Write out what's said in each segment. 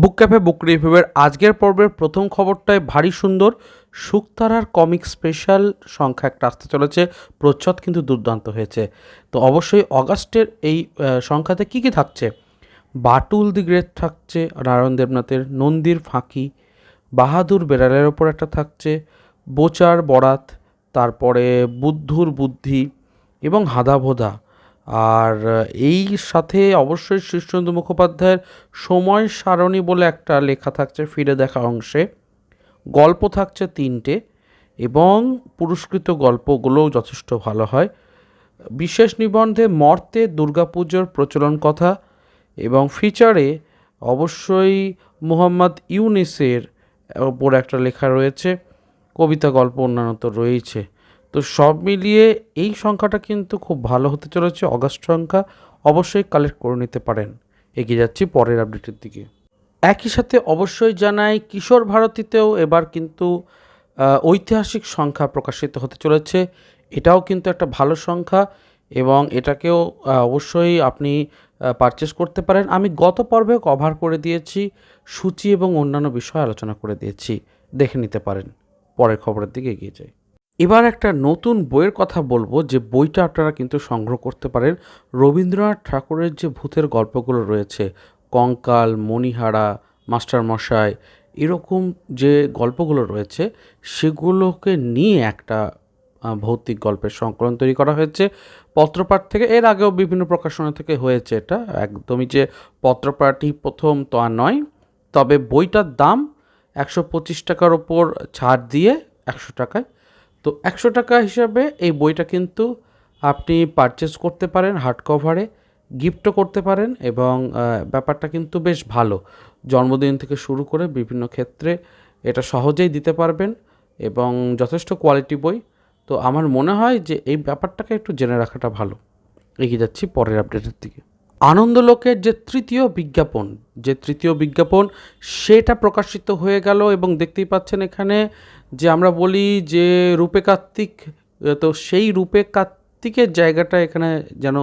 বুক cafe, বুক রিভিউয়ের আজকের পর্বের প্রথম খবরটায় ভারী সুন্দর। শুকতারার কমিক স্পেশাল সংখ্যা একটা আসতে চলেছে, প্রচ্ছদ কিন্তু দুর্দান্ত হয়েছে। তো অবশ্যই অগাস্টের এই সংখ্যাতে কী কী থাকছে? বাটুল দি গ্রেট থাকছে, নারায়ণ দেবনাথের নন্দীর ফাঁকি, বাহাদুর বেড়ালের ওপর একটা থাকছে, বোচার বরাত, তারপরে বুদ্ধুর বুদ্ধি এবং হাদাভোদা। আর এই সাথে অবশ্যই শীর্ষেন্দু মুখোপাধ্যায়ের সময় সারণী বলে একটা লেখা থাকছে ফিরে দেখা অংশে। গল্প থাকছে তিনটে এবং পুরস্কৃত গল্পগুলোও যথেষ্ট ভালো হয়। বিশেষ নিবন্ধে মর্তে, দুর্গাপুজোর প্রচলন কথা এবং ফিচারে অবশ্যই মোহাম্মদ ইউনিসের ওপর একটা লেখা রয়েছে। কবিতা গল্প অন্যান্য তো রয়েছে তো সব মিলিয়ে এই সংখ্যাটা কিন্তু খুব ভালো হতে চলেছে অগাস্ট সংখ্যা। অবশ্যই কালেক্ট করে নিতে পারেন। এগিয়ে যাচ্ছি পরের আপডেটের দিকে। একই সাথে অবশ্যই জানাই কিশোর ভারতীতেও এবার কিন্তু ঐতিহাসিক সংখ্যা প্রকাশিত হতে চলেছে। এটাও কিন্তু একটা ভালো সংখ্যা এবং এটাকেও অবশ্যই আপনি পারচেস করতে পারেন। আমি গত পর্বে কভার করে দিয়েছি, সূচি এবং অন্যান্য বিষয় আলোচনা করে দিয়েছি। দেখে নিতে পারেন। পরের খবরের দিকে এগিয়ে যাই। এবার একটা নতুন বইয়ের কথা বলব যে বইটা আপনারা কিন্তু সংগ্রহ করতে পারেন রবীন্দ্রনাথ ঠাকুরের যে ভূতের গল্পগুলো রয়েছে, কঙ্কাল, মণিহারা, মাস্টারমশাই, এরকম যে গল্পগুলো রয়েছে, সেগুলোকে নিয়ে একটা ভৌতিক গল্পের সংকলন তৈরি করা হয়েছে। পত্রপাঠ থেকে, এর আগেও বিভিন্ন প্রকাশনা থেকে হয়েছে এটা, একদমই যে পত্রপাঠই প্রথম তো আর নয়। তবে বইটার দাম একশো পঁচিশ টাকার ওপর ছাড় দিয়ে একশো টাকায় তো একশো টাকা হিসাবে এই বইটা কিন্তু আপনি পারচেস করতে পারেন হার্ড কভারে গিফটও করতে পারেন এবং ব্যাপারটা কিন্তু বেশ ভালো। জন্মদিন থেকে শুরু করে বিভিন্ন ক্ষেত্রে এটা সহজেই দিতে পারবেন এবং যথেষ্ট কোয়ালিটি বই। তো আমার মনে হয় যে এই ব্যাপারটাকে একটু জেনে রাখাটা ভালো। এগিয়ে যাচ্ছি পরের আপডেটের দিকে। আনন্দলোকের যে তৃতীয় বিজ্ঞাপন, যে তৃতীয় বিজ্ঞাপন, সেটা প্রকাশিত হয়ে গেল এবং দেখতেই পাচ্ছেন এখানে যে আমরা বলি যে রূপে কার্তিক তো সেই রূপে কার্তিকের জায়গাটা এখানে যেন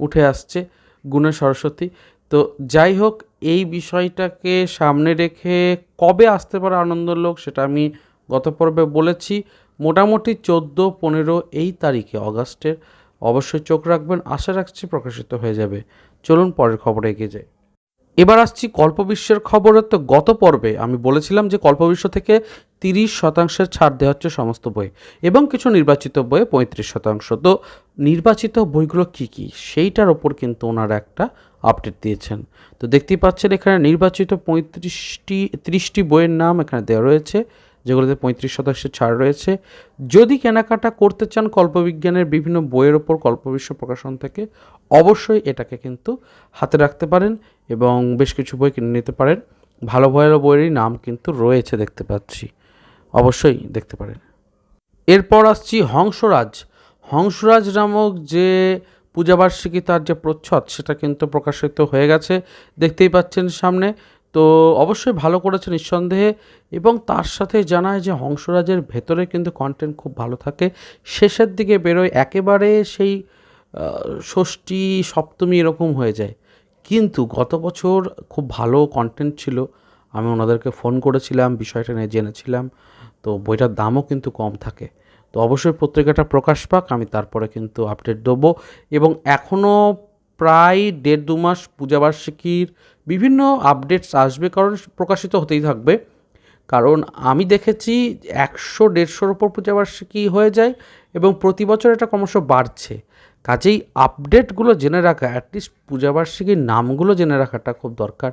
উঠে আসছে গুণে সরস্বতী। তো যাই হোক, এই বিষয়টাকে সামনে রেখে কবে আসতে পারে আনন্দলোক সেটা আমি গত পর্বে বলেছি। মোটামুটি চোদ্দ, পনেরো এই তারিখে, অগাস্টের। অবশ্যই চোখ রাখবেন, আশা রাখছি প্রকাশিত হয়ে যাবে। চলুন পরের খবরে এগিয়ে যাই। এবার আসছি কল্পবিশ্বের খবরে। তো গত পর্বে আমি বলেছিলাম যে কল্পবিশ্ব থেকে তিরিশ শতাংশের ছাড় দেওয়া হচ্ছে সমস্ত বই এবং কিছু নির্বাচিত বইয়ে পঁয়ত্রিশ শতাংশ। তো নির্বাচিত বইগুলো কি কি? সেইটার ওপর কিন্তু ওনারা একটা আপডেট দিয়েছেন। তো দেখতেই পাচ্ছেন এখানে নির্বাচিত পঁয়ত্রিশটি, ত্রিশটি বইয়ের নাম এখানে দেওয়া রয়েছে। যেগুলোতে পঁয়ত্রিশ শতাংশের ছাড় রয়েছে। যদি কেনাকাটা করতে চান কল্পবিজ্ঞানের বিভিন্ন বইয়ের ওপর কল্পবিশ্ব প্রকাশন থেকে, অবশ্যই এটাকে কিন্তু হাতে রাখতে পারেন এবং বেশ কিছু বই কিনে নিতে পারেন। ভালো ভালো বইয়েরই নাম কিন্তু রয়েছে দেখতে পাচ্ছি। অবশ্যই দেখতে পারেন। এরপর আসছি হংসরাজ। হংসরাজ নামক যে পূজাবার্ষিকী তার যে প্রচ্ছদ, সেটা কিন্তু প্রকাশিত হয়ে গেছে। দেখতেই পাচ্ছেন সামনে তো অবশ্যই ভালো করেছে নিঃসন্দেহে এবং তার সাথে জানায় যে হংসরাজের ভেতরে কিন্তু কন্টেন্ট খুব ভালো থাকে। শেষের দিকে বেরোয়, একেবারে সেই ষষ্ঠী, সপ্তমী এরকম হয়ে যায়। কিন্তু গত বছর খুব ভালো কন্টেন্ট ছিল। আমি ওনাদেরকে ফোন করেছিলাম, বিষয়টা নিয়ে জেনেছিলাম। তো বইটার দামও কিন্তু কম থাকে। তো অবশ্যই পত্রিকাটা প্রকাশ পাক, আমি তারপরে কিন্তু আপডেট দেবো। এবং এখনও প্রায় দেড় দু মাস পূজাবার্ষিকীর বিভিন্ন আপডেটস আসবে, কারণ প্রকাশিত হতেই থাকবে। কারণ আমি দেখেছি একশো, দেড়শোর ওপর পূজাবার্ষিকী হয়ে যায় এবং প্রতি বছর এটা ক্রমশ বাড়ছে। কাজেই আপডেটগুলো জেনে রাখা অ্যাটলিস্ট পূজাবার্ষিকীর নামগুলো জেনে রাখাটা খুব দরকার।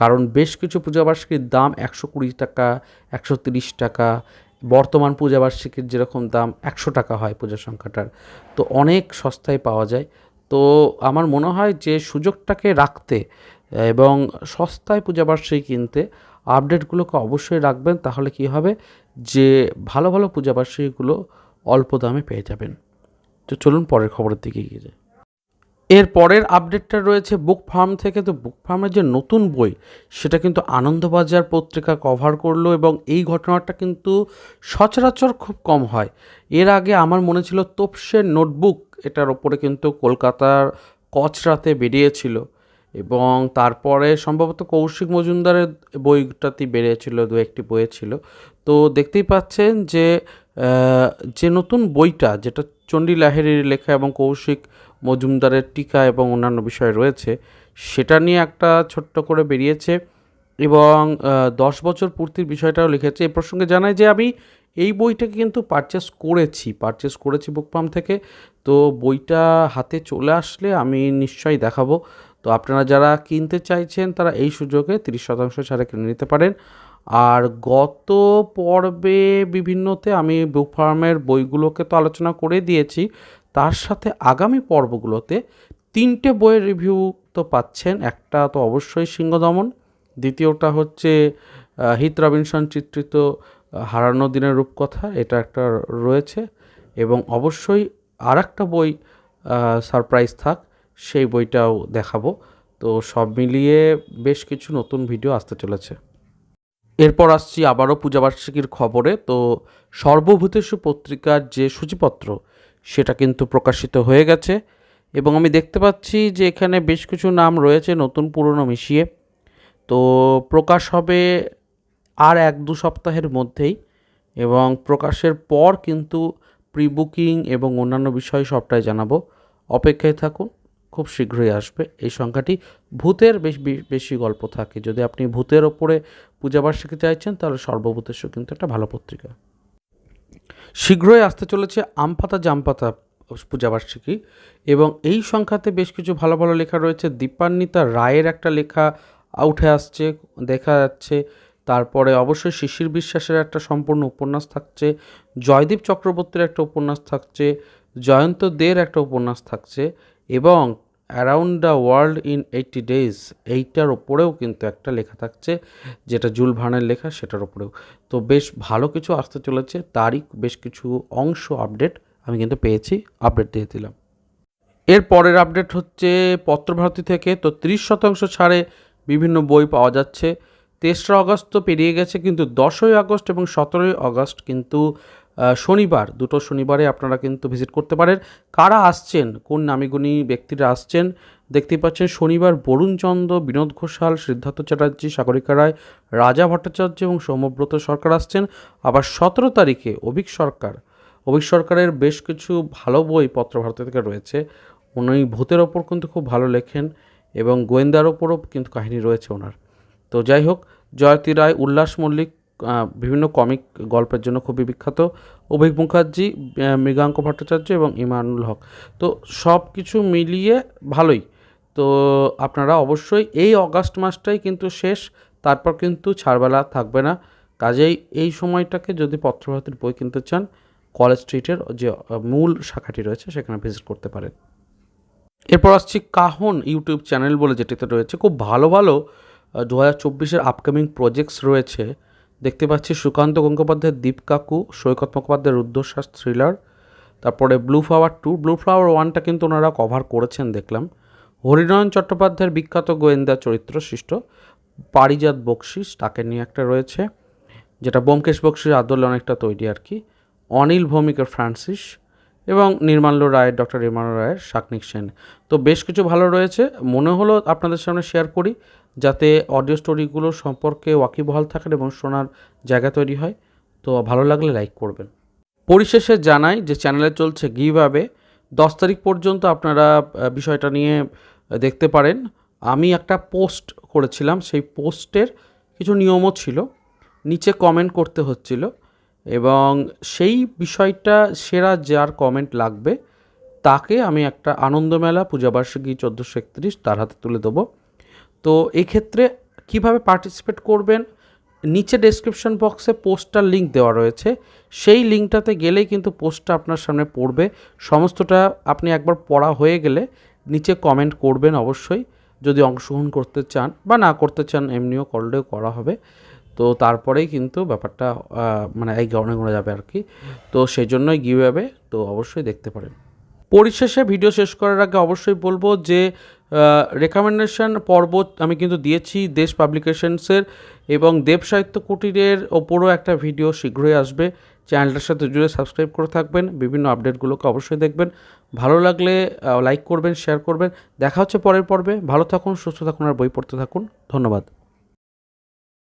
কারণ বেশ কিছু পূজাবার্ষিকীর দাম একশো কুড়ি টাকা, একশো তিরিশ টাকা। বর্তমান পূজাবার্ষিকীর যেরকম দাম একশো টাকা হয় পূজা সংখ্যাটার। তো অনেক সস্তায় পাওয়া যায়। তো আমার মনে হয় যে সুযোগটাকে রাখতে এবং সস্তায় পূজাবার্ষিকী কিনতে আপডেটগুলোকে অবশ্যই রাখবেন, তাহলে কি হবে? যে ভালো ভালো পূজাবার্ষিকীগুলো অল্প দামে পেয়ে যাবেন। তো চলুন পরের খবরের দিকে এগিয়ে যাই। এর পরের আপডেটটা রয়েছে বুক ফার্ম থেকে। তো বুক ফার্মের যে নতুন বই, সেটা কিন্তু আনন্দবাজার পত্রিকা কভার করল এবং এই ঘটনাটা কিন্তু সচরাচর খুব কম হয়। এর আগে আমার মনে ছিল তোপসের নোটবুক, এটার ওপরে কিন্তু কলকাতার কচরাতে বেরিয়েছিল। এবং তারপরে সম্ভবত কৌশিক মজুমদারের বইটাতে বেরিয়েছিল, দু একটি বইয়ে ছিল। তো দেখতেই পাচ্ছেন যে যে নতুন বইটা, যেটা চণ্ডী লাহেরির লেখা এবং কৌশিক মজুমদারের টিকা এবং অন্যান্য বিষয় রয়েছে, সেটা নিয়ে একটা ছোট্ট করে বেরিয়েছে এবং দশ বছর পূর্তির বিষয়টাও লিখেছে। এ প্রসঙ্গে জানাই যে, আমি এই বইটাকে কিন্তু পারচেস করেছি পারচেস করেছি বুক পাম থেকে। তো বইটা হাতে চলে আসলে আমি নিশ্চয়ই দেখাবো। তো আপনারা যারা কিনতে চাইছেন, তারা এই সুযোগে তিরিশ শতাংশ ছাড়ে কিনে নিতে পারেন। আর গত পর্বে বিভিন্নতে আমি বুক ফার্মের বইগুলোকে তো আলোচনা করে দিয়েছি। তার সাথে আগামী পর্বগুলোতে তিনটে বইয়ের রিভিউ তো পাচ্ছেন। একটা তো অবশ্যই সিংহদমন, দ্বিতীয়টা হচ্ছে হিত রবিনসন চিত্রিত হারানো দিনের রূপকথা, এটা একটা রয়েছে। এবং অবশ্যই আর একটা বই সারপ্রাইজ থাক সেই বইটাও দেখাবো। তো সব মিলিয়ে বেশ কিছু নতুন ভিডিও আসতে চলেছে। এরপর আসছি আবারও পূজাবার্ষিকীর খবরে। তো সর্বভূতেশু পত্রিকার যে সূচিপত্র, সেটা কিন্তু প্রকাশিত হয়ে গেছে এবং আমি দেখতে পাচ্ছি যে এখানে বেশ কিছু নাম রয়েছে নতুন পুরনো মিশিয়ে। তো প্রকাশ হবে আর এক দু সপ্তাহের মধ্যেই এবং প্রকাশের পর কিন্তু প্রি বুকিং এবং অন্যান্য বিষয় সবটাই জানাব। অপেক্ষায় থাকুন। খুব শীঘ্রই আসবে। এই সংখ্যাটি ভূতের বেশ, বেশি গল্প থাকে। যদি আপনি ভূতের ওপরে পূজাবার্ষিকী চাইছেন, তাহলে সর্বভূতেশ্বর কিন্তু একটা ভালো পত্রিকা। শীঘ্রই আসতে চলেছে আমপাতা জামপাতা পূজাবার্ষিকী এবং এই সংখ্যাতে বেশ কিছু ভালো ভালো লেখা রয়েছে। দীপান্বিতা রায়ের একটা লেখা উঠে আসছে, দেখা যাচ্ছে। তারপরে অবশ্যই শিশির বিশ্বাসের একটা সম্পূর্ণ উপন্যাস থাকছে। জয়দীপ চক্রবর্তীর একটা উপন্যাস থাকছে। জয়ন্ত দের একটা উপন্যাস থাকছে। এবং around the world in eighty days এইটার ওপরেও কিন্তু একটা লেখা থাকছে, যেটা জুল ভার্নের লেখা সেটার ওপরেও তো বেশ ভালো কিছু আসতে চলেছে, তারই বেশ কিছু অংশ আপডেট আমি কিন্তু পেয়েছি আপডেট দিয়ে দিলাম। এর পরের আপডেট হচ্ছে পত্রভারতী থেকে, তো ত্রিশ শতাংশ ছাড়ে বিভিন্ন বই পাওয়া যাচ্ছে। তেসরা আগস্ট তো পেরিয়ে গেছে, কিন্তু দশই আগস্ট এবং সতেরোই আগস্ট কিন্তু শনিবার, দুটো শনিবারে আপনারা কিন্তু ভিজিট করতে পারেন। কারা আসছেন? কোন নামিগুণী ব্যক্তিরা আসছেন? দেখতেই পাচ্ছেন শনিবার বরুণচন্দ্র, বিনোদ ঘোষাল, সিদ্ধার্থ চ্যাটার্জি, সাগরিকা রায়, রাজা ভট্টাচার্য এবং সৌম্যব্রত সরকার আসছেন। আবার সতেরো তারিখে অভিক সরকার। অভিক সরকারের বেশ কিছু ভালো বই পত্র পত্রভারতী থেকে রয়েছে। উনি ভূতের ওপর কিন্তু খুব ভালো লেখেন এবং গোয়েন্দার ওপরও কিন্তু কাহিনী রয়েছে ওনার। তো যাই হোক, জয়তী রায়, উল্লাস মল্লিক বিভিন্ন কমিক গল্পের জন্য খুবই বিখ্যাত অভিক মুখার্জি মৃগাঙ্ক ভট্টাচার্য এবং ইমানুল হক। তো সব কিছু মিলিয়ে ভালোই। তো আপনারা অবশ্যই এই অগাস্ট মাসটাই কিন্তু শেষ, তারপর কিন্তু ছাড়বেলা থাকবে না। কাজেই এই সময়টাকে যদি পত্রভারতীর বই কিনতে চান, কলেজ স্ট্রিটের যে মূল শাখাটি রয়েছে, সেখানে ভিজিট করতে পারেন। এরপর আসছি কাহন ইউটিউব চ্যানেল বলে যেটিতে রয়েছে, খুব ভালো ভালো দু হাজার চব্বিশের আপকামিং প্রজেক্টস রয়েছে। দেখতে পাচ্ছি সুকান্ত গঙ্গোপাধ্যায়ের দীপ কাকু সৈকত মুখোপাধ্যায়ের রুদ্রশ্বাস থ্রিলার তারপরে blue flower two blue flower ওয়ানটা কিন্তু ওনারা কভার করেছেন দেখলাম। হরিনয়ন চট্টোপাধ্যায়ের বিখ্যাত গোয়েন্দা চরিত্র সৃষ্ট পারিজাত বকশিস তাকে নিয়ে একটা রয়েছে, যেটা ব্যোমকেশ বক্সির আদলে অনেকটা তৈরি আর কি। অনিল ভৌমিকের ফ্রান্সিস এবং নির্মাল্য রায়ের ডক্টর রিমাল রায়ের শাকনিক সেন। তো বেশ কিছু ভালো রয়েছে। মনে হলো আপনাদের সামনে শেয়ার করি। যাতে অডিও স্টোরিগুলো সম্পর্কে ওয়াকিবহাল থাকেন এবং শোনার জায়গা তৈরি হয়। তো ভালো লাগলে লাইক করবেন। পরিশেষে জানাই যে চ্যানেলে চলছে গিভ অ্যাবে দশ তারিখ পর্যন্ত আপনারা বিষয়টা নিয়ে দেখতে পারেন। আমি একটা পোস্ট করেছিলাম, সেই পোস্টের কিছু নিয়মও ছিল। নিচে কমেন্ট করতে হচ্ছিল। এবং সেই বিষয়টা সেরা যার কমেন্ট লাগবে, তাকে আমি একটা আনন্দমেলা পূজাবার্ষিকী চোদ্দোশো একত্রিশ তার হাতে তুলে দেবো। তো এক্ষেত্রে কীভাবে পার্টিসিপেট করবেন? নিচে ডেসক্রিপশন বক্সে পোস্টার লিঙ্ক দেওয়া রয়েছে। সেই লিঙ্কটাতে গেলেই কিন্তু পোস্টটা আপনার সামনে পড়বে। সমস্তটা আপনি একবার পড়া হয়ে গেলে নিচে কমেন্ট করবেন অবশ্যই। যদি অংশগ্রহণ করতে চান বা না করতে চান, এমনিও করলেও করা হবে। তো তারপরেই কিন্তু ব্যাপারটা মানে এই গণে গণে যাবে আর কি। তো সেই জন্যই গিভ তো অবশ্যই দেখতে পারেন। পরিশেষে ভিডিও শেষ করার আগে অবশ্যই বলব যে রেকমেন্ডেশন পর্ব আমি কিন্তু দিয়েছি দেশ পাবলিকেশনসের এবং দেব সাহিত্য কুটিরের ওপরও একটা ভিডিও শীঘ্রই আসবে। চ্যানেলটার সাথে জুড়ে সাবস্ক্রাইব করে থাকবেন, বিভিন্ন আপডেটগুলোকে অবশ্যই দেখবেন। ভালো লাগলে লাইক করবেন শেয়ার করবেন। দেখা হচ্ছে পরের পর্বে। ভালো থাকুন, সুস্থ থাকুন আর বই পড়তে থাকুন। ধন্যবাদ।